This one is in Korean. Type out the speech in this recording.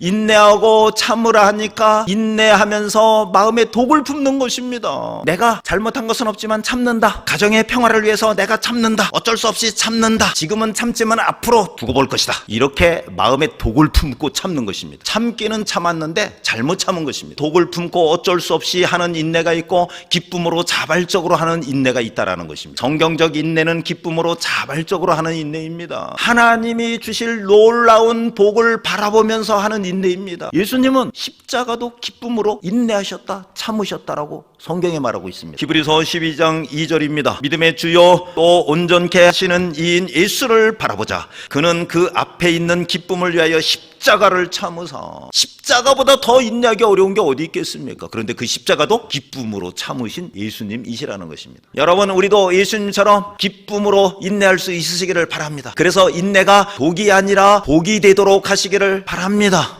인내하고 참으라 하니까 인내하면서 마음에 독을 품는 것입니다. 내가 잘못한 것은 없지만 참는다. 가정의 평화를 위해서 내가 참는다. 어쩔 수 없이 참는다. 지금은 참지만 앞으로 두고 볼 것이다. 이렇게 마음에 독을 품고 참는 것입니다. 참기는 참았는데 잘못 참은 것입니다. 독을 품고 어쩔 수 없이 하는 인내가 있고 기쁨으로 자발적으로 하는 인내가 있다라는 것입니다. 성경적 인내는 기쁨으로 자발적으로 하는 인내입니다. 하나님이 주실 놀라운 복을 바라보면서 하는 인내입니다. 예수님은 십자가도 기쁨으로 인내하셨다, 참으셨다라고 성경에 말하고 있습니다. 히브리서 12장 2절입니다. 믿음의 주요 또 온전케 하시는 이인 예수를 바라보자. 그는 그 앞에 있는 기쁨을 위하여 십자가를 참으사 십자가보다 더 인내하기 어려운 게 어디 있겠습니까? 그런데 그 십자가도 기쁨으로 참으신 예수님이시라는 것입니다. 여러분 우리도 예수님처럼 기쁨으로 인내할 수 있으시기를 바랍니다. 그래서 인내가 독이 아니라 복이 되도록 하시기를 바랍니다.